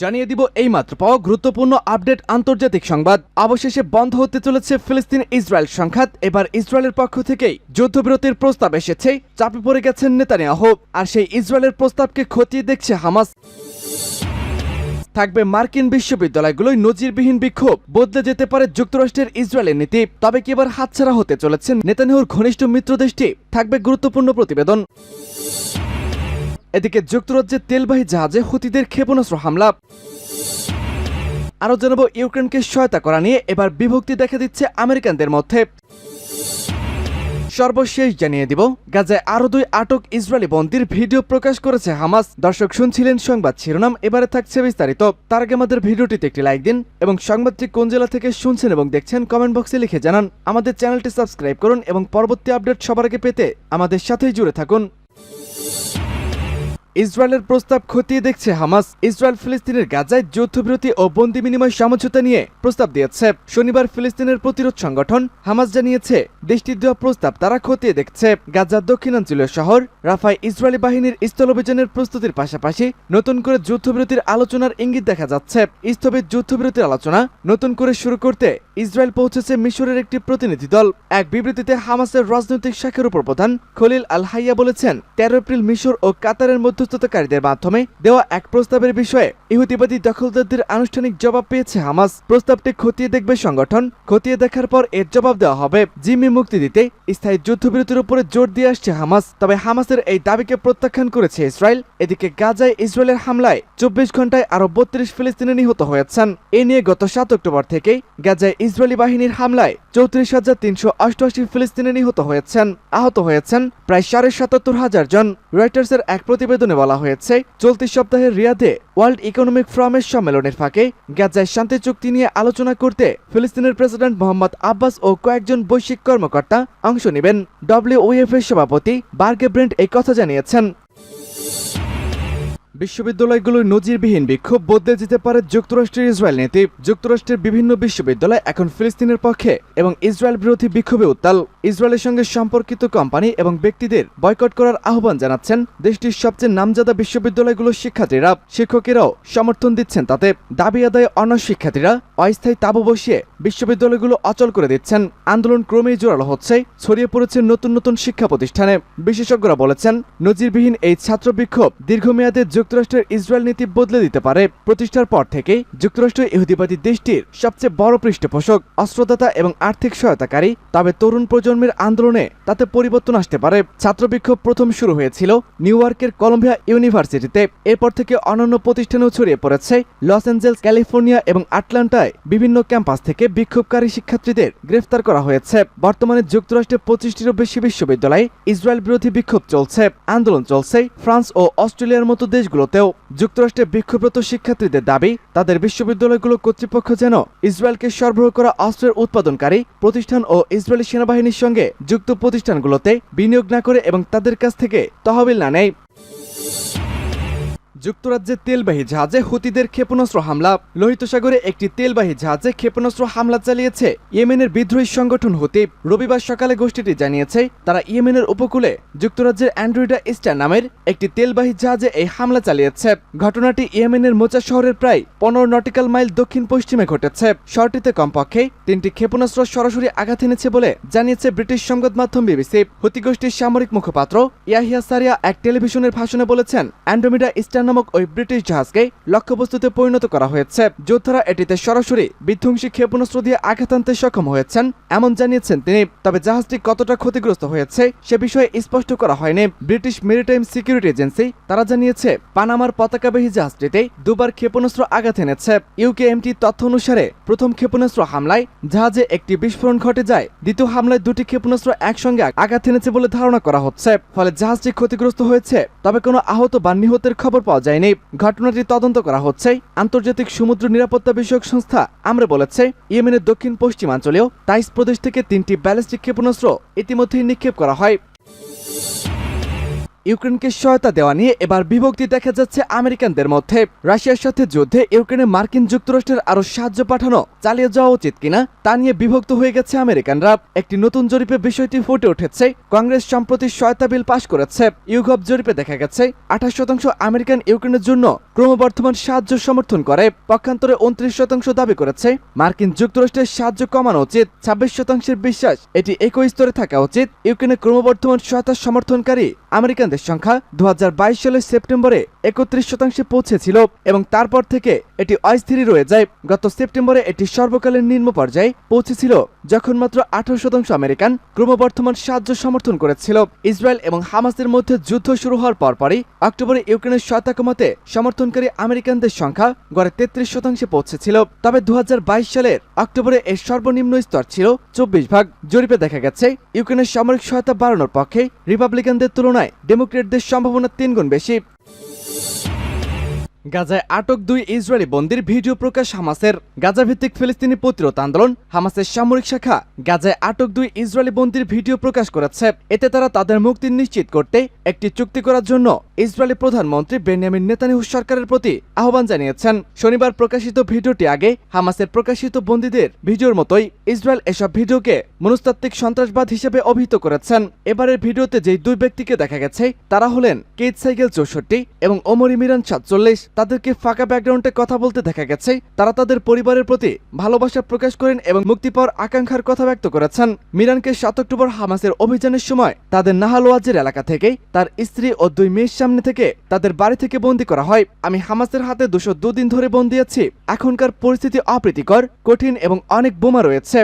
জানিয়ে দিব এই মাত্র পাওয়া গুরুত্বপূর্ণ আপডেট আন্তর্জাতিক সংবাদ। অবশেষে বন্ধ হতে চলেছে ফিলিস্তিন ইসরায়েল সংঘাত। এবার ইসরায়েলের পক্ষ থেকেই যুদ্ধবিরতির প্রস্তাব এসেছে। চাপে পড়ে গেছেন নেতানিয়াহ আর সেই ইসরায়েলের প্রস্তাবকে খতিয়ে দেখছে হামাস। থাকবে মার্কিন বিশ্ববিদ্যালয়গুলোয় নজিরবিহীন বিক্ষোভ। বদলে যেতে পারে যুক্তরাষ্ট্রের ইসরায়েলের নীতি। তবে কি এবার হাতছাড়া হতে চলেছেন নেতানিয়াহুর ঘনিষ্ঠ মিত্র দেশটি থাকবে গুরুত্বপূর্ণ প্রতিবেদন। এদিকে যুক্তরাজ্যের তেলবাহী জাহাজে হুতিদের ক্ষেপণাস্ত্র হামলা। আরও জানাব, ইউক্রেনকে সহায়তা করা নিয়ে এবার বিভক্তি দেখা দিচ্ছে আমেরিকানদের মধ্যে। সর্বশেষ জানিয়ে দিব, গাজায় আরও দুই আটক ইসরায়েলি বন্দির ভিডিও প্রকাশ করেছে হামাস। দর্শক শুনছিলেন সংবাদ শিরোনাম, এবারে থাকছে বিস্তারিত। তার আগে আমাদের ভিডিওটিতে একটি লাইক দিন এবং সংবাদটি কোন জেলা থেকে শুনছেন এবং দেখছেন কমেন্ট বক্সে লিখে জানান। আমাদের চ্যানেলটি সাবস্ক্রাইব করুন এবং পরবর্তী আপডেট সবার আগে পেতে আমাদের সাথেই জুড়ে থাকুন। ইসরায়েলের প্রস্তাব খতিয়ে দেখছে হামাস। ইসরায়েল ফিলিস্তিনের গাজায় যুদ্ধবিরতি ও বন্দি বিনিময় সমঝোতা নিয়ে প্রস্তাব দিয়েছে। শনিবার ফিলিস্তিনের প্রতিরোধ সংগঠন হামাস জানিয়েছে, দেশটির দেওয়া প্রস্তাব তারা খতিয়ে দেখছে। গাজার দক্ষিণাঞ্চলীয় শহর রাফায় ইসরায়েলি বাহিনীর স্থলাভিযানের প্রস্তুতির পাশাপাশি নতুন করে যুদ্ধবিরতির আলোচনার ইঙ্গিত দেখা যাচ্ছে। স্থবির যুদ্ধবিরতির আলোচনা নতুন করে শুরু করতে ইসরায়েল পৌঁছেছে মিশরের একটি প্রতিনিধি দল। এক বিবৃতিতে হামাসের রাজনৈতিক শাখার উপর প্রধান খলিল আল হাইয়া বলেছেন, তেরো এপ্রিল মিশর ও কাতারের মধ্যস্থতাকারীদের মাধ্যমে দেওয়া এক প্রস্তাবের বিষয়ে ইহুদিবাদী দখলদারদের আনুষ্ঠানিক জবাব পেয়েছে হামাস। প্রস্তাবটি খতিয়ে দেখবে সংগঠন। খতিয়ে দেখার পর এর জবাব দেওয়া হবে। জিম্মি মুক্তি দিতে স্থায়ী যুদ্ধবিরতির উপরে জোর দিয়ে আসছে হামাস। তবে হামাসের এই দাবিকে প্রত্যাখ্যান করেছে ইসরায়েল। এদিকে গাজায় ইসরায়েলের হামলায় চব্বিশ ঘন্টায় আরও বত্রিশ ফিলিস্তিনি নিহত হয়েছেন। এ নিয়ে গত সাত অক্টোবর থেকেই গাজায় ইসরায়েলি বাহিনীর হামলায় চৌত্রিশ হাজার তিনশো অষ্টআশি ফিলিস্তিনি নিহত হয়েছেন, আহত হয়েছেন প্রায় সাড়ে সাতাত্তর হাজার জন। রয়টার্সের এক প্রতিবেদনে বলা হয়েছে, চলতি সপ্তাহের রিয়াদে ওয়ার্ল্ড ইকোনমিক ফোরামের সম্মেলনের ফাঁকে গাজায় শান্তি চুক্তি নিয়ে আলোচনা করতে ফিলিস্তিনের প্রেসিডেন্ট মোহাম্মদ আব্বাস ও কয়েকজন বৈশ্বিক কর্মকর্তা অংশ নেবেন। ডব্লিউএফ এর সভাপতি বার্গে ব্রেন্ট এই কথা জানিয়েছেন। বিশ্ববিদ্যালয়গুলোর নজিরবিহীন বিক্ষোভ বদলে যেতে পারে যুক্তরাষ্ট্রের ইসরায়েল নীতি। যুক্তরাষ্ট্রের বিভিন্ন বিশ্ববিদ্যালয় এখন ফিলিস্তিনের পক্ষে এবং ইসরায়েল বিরোধী বিক্ষোভে উত্তাল। ইসরায়েলের সঙ্গে সম্পর্কিত কোম্পানি এবং ব্যক্তিদের বয়কট করার আহ্বান জানাচ্ছেন দেশটির সবচেয়ে নামজাদা বিশ্ববিদ্যালয়গুলোর শিক্ষার্থীরা। শিক্ষকেরাও সমর্থন দিচ্ছেন তাতে। দাবি আদায়ে অন্য শিক্ষার্থীরা অস্থায়ী তাবু বসিয়ে বিশ্ববিদ্যালয়গুলো অচল করে দিচ্ছেন। আন্দোলন ক্রমেই জোরালো হচ্ছে, ছড়িয়ে পড়েছে নতুন নতুন শিক্ষা প্রতিষ্ঠানে। বিশেষজ্ঞরা বলেছেন, নজিরবিহীন এই ছাত্র বিক্ষোভ দীর্ঘমেয়াদে যুক্তরাষ্ট্রের ইসরায়েল নীতি বদলে দিতে পারে। প্রতিষ্ঠার পর থেকেই যুক্তরাষ্ট্র ইহুদিবাদী দেশটির সবচেয়ে বড় পৃষ্ঠপোষক, অস্ত্রদাতা এবং আর্থিক সহায়তাকারী। তবে তরুণ প্রজন্মের আন্দোলনে তাতে পরিবর্তন আসতে পারে। ছাত্র বিক্ষোভ প্রথম শুরু হয়েছিল নিউ ইয়র্কের কলম্বিয়া ইউনিভার্সিটিতে। এরপর থেকে অন্যান্য প্রতিষ্ঠানেও ছড়িয়ে পড়েছে। লস অ্যাঞ্জেলস, ক্যালিফোর্নিয়া এবং আটলান্টায় বিভিন্ন ক্যাম্পাস থেকে বিক্ষোভকারী শিক্ষার্থীদের গ্রেফতার করা হয়েছে। বর্তমানে যুক্তরাষ্ট্রের পঁচিশটিরও বেশি বিশ্ববিদ্যালয়ে ইসরায়েল বিরোধী বিক্ষোভ চলছে। আন্দোলন চলছে। ফ্রান্স ও অস্ট্রেলিয়ার মতো দেশগুলোতেও যুক্তরাষ্ট্রে বিক্ষোভরত শিক্ষার্থীদের দাবি, তাদের বিশ্ববিদ্যালয়গুলো কর্তৃপক্ষ যেন ইসরায়েলকে সরবরাহ করা অস্ত্রের উৎপাদনকারী প্রতিষ্ঠান ও ইসরায়েলি সেনাবাহিনীর সঙ্গে যুক্ত প্রতিষ্ঠানগুলোতে বিনিয়োগ না করে এবং তাদের কাছ থেকে তহবিল না নেয়। যুক্তরাজ্যের তেলবাহী জাহাজে হুতিদের ক্ষেপণাস্ত্র হামলা। লোহিত সাগরে একটি তেলবাহী জাহাজে ক্ষেপণাস্ত্র হামলা চালিয়েছে ইয়েমেনের বিদ্রোহী সংগঠন হুতি। রবিবার সকালে গোষ্ঠীটি জানিয়েছে, তারা ইয়েমেনের উপকূলে যুক্তরাজ্যের অ্যান্ড্রয়েডা ইস্টার নামের একটি তেলবাহী জাহাজে এই হামলা চালিয়েছে। ঘটনাটি ইয়েমেনের মোচা শহরের প্রায় পনেরো নটিক্যাল মাইল দক্ষিণ পশ্চিমে ঘটেছে। শহরটিতে কমপক্ষে তিনটি ক্ষেপণাস্ত্র সরাসরি আঘাত এনেছে বলে জানিয়েছে ব্রিটিশ সংবাদ মাধ্যম বিবিসি। হুতি গোষ্ঠীর সামরিক মুখপাত্র ইয়াহিয়া সারিয়া এক টেলিভিশনের ভাষণে বলেছেন, অ্যান্ড্রোমিডা ইস্টার নামক ওই ব্রিটিশ জাহাজকে লক্ষ্যবস্তুতে পরিণত করা হয়েছে। যোদ্ধারা এটিতে সরাসরি বিধ্বংসী ক্ষেপণাস্ত্র দিয়ে আঘাত আনতে সক্ষম হয়েছেন, এমন জানিয়েছেন তিনি। তবে জাহাজটি কতটা ক্ষতিগ্রস্ত হয়েছে সে বিষয়ে স্পষ্ট করা হয়নি। ব্রিটিশ মেরিটাইম সিকিউরিটি এজেন্সি, তারা জানিয়েছে, পানামার পতাকাবাহী জাহাজটিতে দুবার ক্ষেপণাস্ত্র আঘাত এনেছে। ইউকেএমটি তথ্য অনুসারে, প্রথম ক্ষেপণাস্ত্র হামলায় জাহাজে একটি বিস্ফোরণ ঘটে যায়, দ্বিতীয় হামলায় দুটি ক্ষেপণাস্ত্র একসঙ্গে আঘাত এনেছে বলে ধারণা করা হচ্ছে। ফলে জাহাজটি ক্ষতিগ্রস্ত হয়েছে, তবে কোনো আহত বা নিহতের খবর পাওয়া যায়নি। ঘটনাটি তদন্ত করা হচ্ছে। আন্তর্জাতিক সমুদ্র নিরাপত্তা বিষয়ক সংস্থা আমরা বলেছে, ইয়েমেনের দক্ষিণ পশ্চিমাঞ্চলেও তাইস প্রদেশ থেকে তিনটি ব্যালিস্টিক ক্ষেপণাস্ত্র ইতিমধ্যেই নিক্ষেপ করা হয়। ইউক্রেনকে সহায়তা দেওয়া নিয়ে এবার বিভক্তি দেখা যাচ্ছে আমেরিকানদের মধ্যে। রাশিয়ার সাথে যুদ্ধে ইউক্রেনে মার্কিন যুক্তরাষ্ট্রের আরও সাহায্য পাঠানো চালিয়ে যাওয়া উচিত কিনা তা নিয়ে বিভক্ত হয়ে গেছে আমেরিকানরা। একটি নতুন জরিপে বিষয়টি ফুটে উঠেছে। কংগ্রেস সম্প্রতি সহায়তা বিল পাশ করেছে। ইউগভ জরিপে দেখা গেছে, আঠাশ শতাংশ আমেরিকান ইউক্রেনের জন্য ক্রমবর্ধমান সাহায্য সমর্থন করে। পক্ষান্তরে উনত্রিশ শতাংশ দাবি করেছে। মার্কিন যুক্তরাষ্ট্রের সাহায্য কমানো উচিত। ছাব্বিশ শতাংশের বিশ্বাস, এটি একই স্তরে থাকা উচিত। ইউক্রেনে ক্রমবর্ধমান সহায়তা সমর্থনকারী আমেরিকানদের সংখ্যা দু হাজার বাইশ সালের সেপ্টেম্বরে একত্রিশ শতাংশে পৌঁছেছিল এবং তারপর থেকে এটি অস্থিরই রয়ে যায়। গত সেপ্টেম্বরে এটি সর্বকালের নিম্ন পর্যায়ে পৌঁছেছিল, যখন মাত্র আঠারো শতাংশ আমেরিকান ক্রমবর্ধমান সাহায্য সমর্থন করেছিল। ইসরায়েল এবং হামাসের মধ্যে যুদ্ধ শুরু হওয়ার পরপরই অক্টোবরে ইউক্রেনের সহায়তা কমাতে সমর্থনকারী আমেরিকানদের সংখ্যা গড়ে তেত্রিশ শতাংশে পৌঁছেছিল। তবে দু হাজার বাইশ সালের অক্টোবরে এর সর্বনিম্ন স্তর ছিল চব্বিশ ভাগ। জরিপে দেখা গেছে, ইউক্রেনের সামরিক সহায়তা বাড়ানোর পক্ষে রিপাবলিকানদের তুলনায় ডেমোক্রেটদের সম্ভাবনা তিনগুণ বেশি। Yeah. গাজায় আটক দুই ইসরায়েলি বন্দির ভিডিও প্রকাশ হামাসের গাজা ভিত্তিক ফিলিস্তিনি প্রতিরোধ আন্দোলন, হামাসের সামরিক শাখা গাজায় আটক দুই ইসরায়েলি বন্দির ভিডিও প্রকাশ করেছে। এতে তারা তাদের মুক্তি নিশ্চিত করতে একটি চুক্তি করার জন্য ইসরায়েলি প্রধানমন্ত্রী বেনিয়ামিন নেতানিয়াহু সরকারের প্রতি আহ্বান জানিয়েছেন। শনিবার প্রকাশিত ভিডিওটি আগে হামাসের প্রকাশিত বন্দীদের ভিডিওর মতোই ইসরায়েল এসব ভিডিওকে মনস্তাত্ত্বিক সন্ত্রাসবাদ হিসেবে অভিহিত করেছেন। এবারের ভিডিওতে যেই দুই ব্যক্তিকে দেখা গেছে, তারা হলেন কেট সাইকেল চৌষট্টি এবং ওমর ইমিরান সাতচল্লিশ। তাদেরকে ফাঁকা ব্যাকগ্রাউন্ডে কথা বলতে দেখা গেছে। তারা তাদের পরিবারের প্রতি ভালোবাসা প্রকাশ করেন এবং মুক্তি পাওয়ার আকাঙ্ক্ষার কথা ব্যক্ত করেছেন। মিরানকে সাত অক্টোবর হামাসের অভিযানের সময় তাদের নাহালোয়াজের এলাকা থেকেই তার স্ত্রী ও দুই মেয়ের সামনে থেকে তাদের বাড়ি থেকে বন্দি করা হয়। আমি হামাসের হাতে দুশো দুদিন ধরে বন্দি আছি। এখনকার পরিস্থিতি অপ্রীতিকর, কঠিন এবং অনেক বোমা রয়েছে।